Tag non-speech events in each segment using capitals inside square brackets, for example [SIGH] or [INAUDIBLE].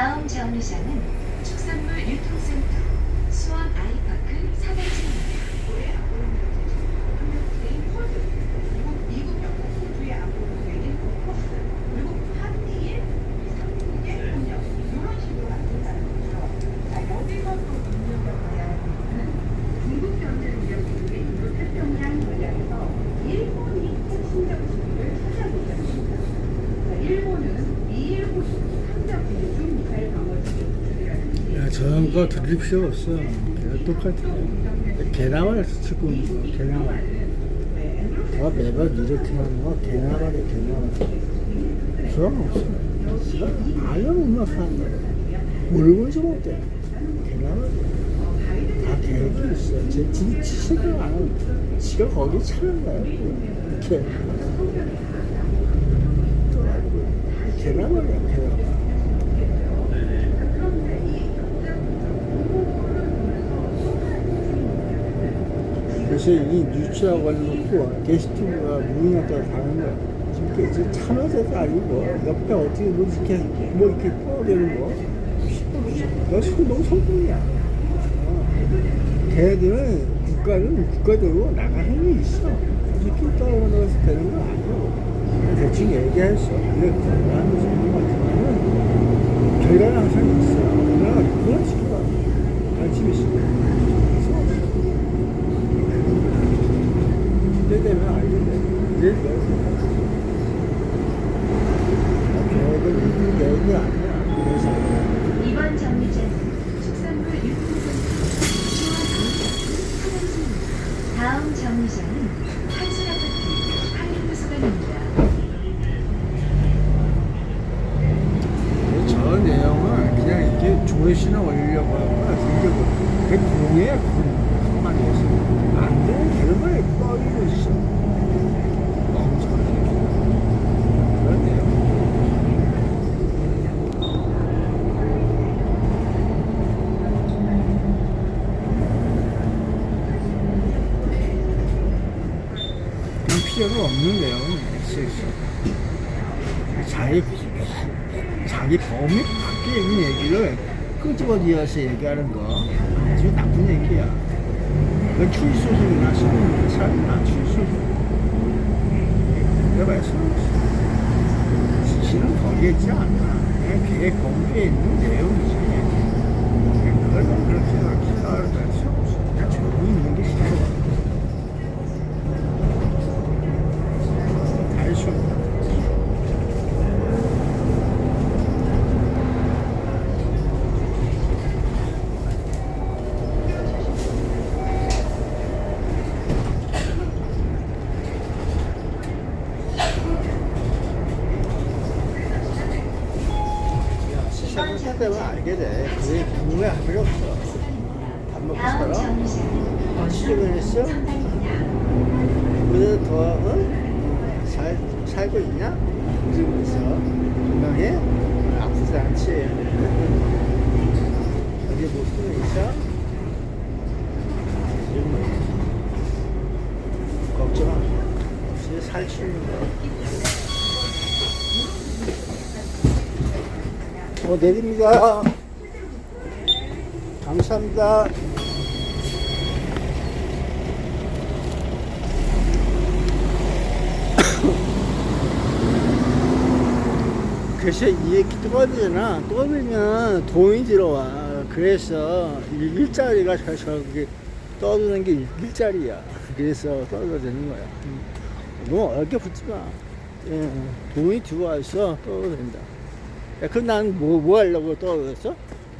다음 정류장은 축산물 유통센터 수원 아이파크 400. 저런 거 들릴 필요 없어. 그냥 똑같아. 개나발 치고 있는 거, 개나발. 내가 매번 이렇게 하는 거, 개나발이 개나발. 그런 거 없어. 알려면 막 하는 거야. 모르면서 못해. 개나발이야. 다 계획이 있어. 제안 하고, 지가 거기 차는 거야. 이렇게. 개나발이야, 개나발. 그래서 이 뉴스하고 해놓고 게스트가 무인한테 다는 거야. 이제 참여자도 아니고 옆에 어떻게 뭐 이렇게 뭐 이렇게 떠내는 거. 너 지금 너무 성공이야. 어. 걔네들은 국가는 국가대로 나갈 힘이 있어. 이렇게 떠나서 되는 거 아니고 대충 얘기했어. 근데 나는 정도 같지만은 결과는 항상 있어. 그러나 그런 식으로 관심이 있어. 그래서 그때 되면 알게 아니야. 그래서 이번 정류장은 축산물 유통센터 수원 아이파크 사단지입니다. 다음 정류장은 한순아파트 한림도서관입니다. 저 내용은 그냥 이렇게 조회수나 올리려고 하거나 등격을 그 공예야 공 한마디 해서 안 되는 결과에 떠이고 있어. 멍청하게. 그런 내용. 그런 필요가 없는 내용은 있어 있어. 자기 자기 범위 밖에 있는 얘기를 끄집어내어서 얘기하는 거 아주 나쁜 얘기야. 그건 추리소설이나 신문 사람이나 추리소설. 내가 말씀했지. 지는 거기에 있지 않아. 그냥 걔 범위에 있는 내용이지. 그걸 그렇게 따를 필요 없어. 그냥 조용히 있는 게 싫어. 알수 없다. 때만 알게 돼. 그게 궁금해할 필요 없어. 밥 했어? 청담입니다. 그래도 더, 어? 잘, 살고 있냐? 있어. 건강해? 아프지 않지? 어디 못 쓰는 있어? 지금 뭐, 걱정 마. 없이 살치는 거. 어, 내립니다. 감사합니다. 그래서 이 얘기 떠들잖아. 떠들면 돈이 들어와. 그래서 일- 일자리가 저, 저기 떠드는 게 일- 일자리야. 그래서 떠들어야 되는 거야. 음. 너무 어렵게 붙지 마. 예, 돈이 들어와서 떠도 된다. 야, 그럼 난 뭐, 뭐 하려고 떠들었어?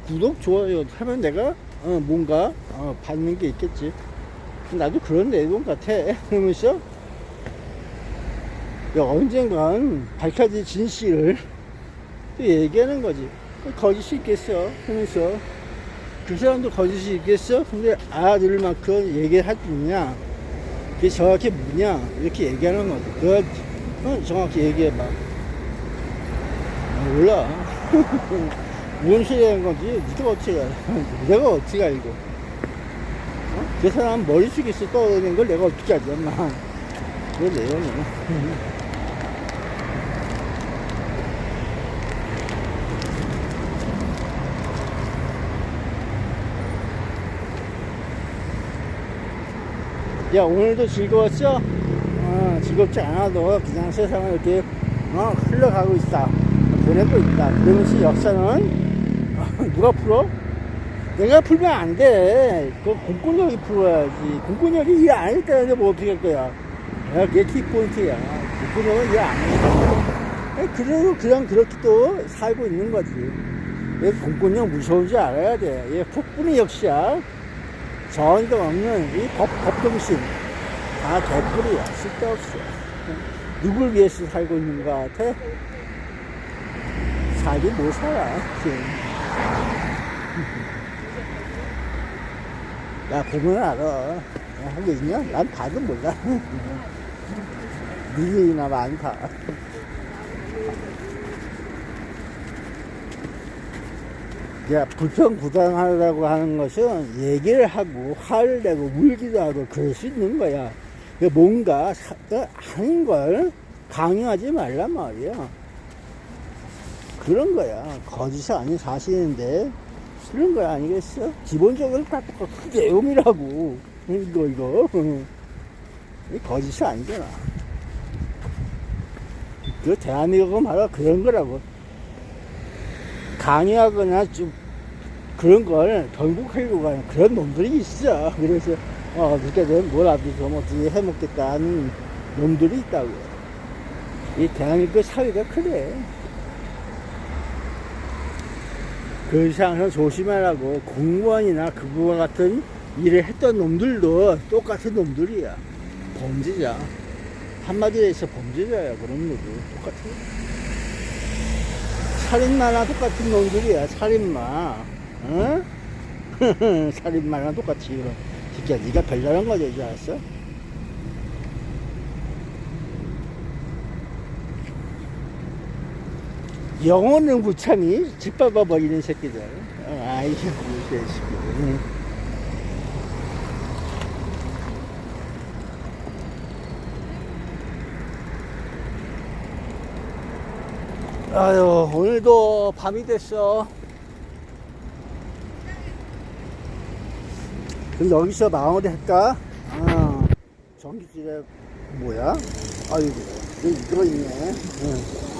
구독, 좋아요 하면 내가 어, 뭔가 어, 받는 게 있겠지. 나도 그런 내용 같아. [LAUGHS] 그러면서 야, 언젠간 밝혀질 진실을 [LAUGHS] 또 얘기하는 거지. 거짓이 있겠어. 하면서 그 사람도 거짓이 있겠어? 근데 알아들을 만큼 얘기를 할수 있냐? 그게 정확히 뭐냐? 이렇게 얘기하는 거지. 너가 어, 정확히 얘기해봐. 몰라. [LAUGHS] 무슨 시대인 건지, 네가 어떻게 알아. [LAUGHS] 내가 어떻게 알고. 어? 사람 머릿속에서 떠오르는 걸 내가 어떻게 알지, 엄마. [LAUGHS] 내 내용이. 야, 오늘도 즐거웠어? 어, 즐겁지 않아도 그냥 세상을 이렇게 어, 흘러가고 있어 보내고 있다 그러면서 역사는 어, [LAUGHS] 누가 풀어? 내가 풀면 안 돼 그 공권력이 풀어야지 공권력이 일안 했다는데 뭐 어떻게 할 거야 내가 그게 키포인트야 공권력은 일안 해. 그래도 그냥 그렇게 또 살고 있는 거지 얘 공권력 무서운지 알아야 돼. 얘 폭군의 역시야. 전도 없는 이 법, 법정신. 다 개뿔이야. 쓸데없어. 누굴 위해서 살고 있는 것 같아? 지금. 야, 보면 알아. 야, 하고 있냐? 난 봐도 몰라. [LAUGHS] 니들이나 많다. 야, 불평부당하다고 하는 것은 얘기를 하고 화를 내고 울기도 하고 그럴 수 있는 거야. 그 뭔가 사- 어, 하는 걸 강요하지 말란 말이야. 그런 거야. 거짓이 아닌 사실인데 그런 거 아니겠어? 기본적으로 딱그 내용이라고. 이거 이거. 이 거짓이 아니잖아. 그 대한민국은 바로 그런 거라고. 강요하거나 좀 그런 걸 결국하려고 하는 그런 놈들이 있어. 그래서 어, 어떻게 되면 뭘 앞에서 뭐 어떻게 해먹겠다 하는 놈들이 있다고. 이 대한민국 사회가 그래. 그 이상에서 조심하라고 공무원이나 그거와 같은 일을 했던 놈들도 똑같은 놈들이야. 범죄자. 한마디로 해서 범죄자야. 그런 놈들 똑같아. 살인마나 똑같은 놈들이야, 살인마. 어? [LAUGHS] 살인마랑 똑같이, 그럼. 진짜 네가 별나란 거지, 이제 알았어? 영혼은 부참이 짓밟아 버리는 새끼들. 어, 아이고, 이 새끼들. 응. 아유, 오늘도 밤이 됐어. 그럼 여기서 마무리 할까? 아, 전기줄에, 뭐야? 아이고, 이거 있네. 응.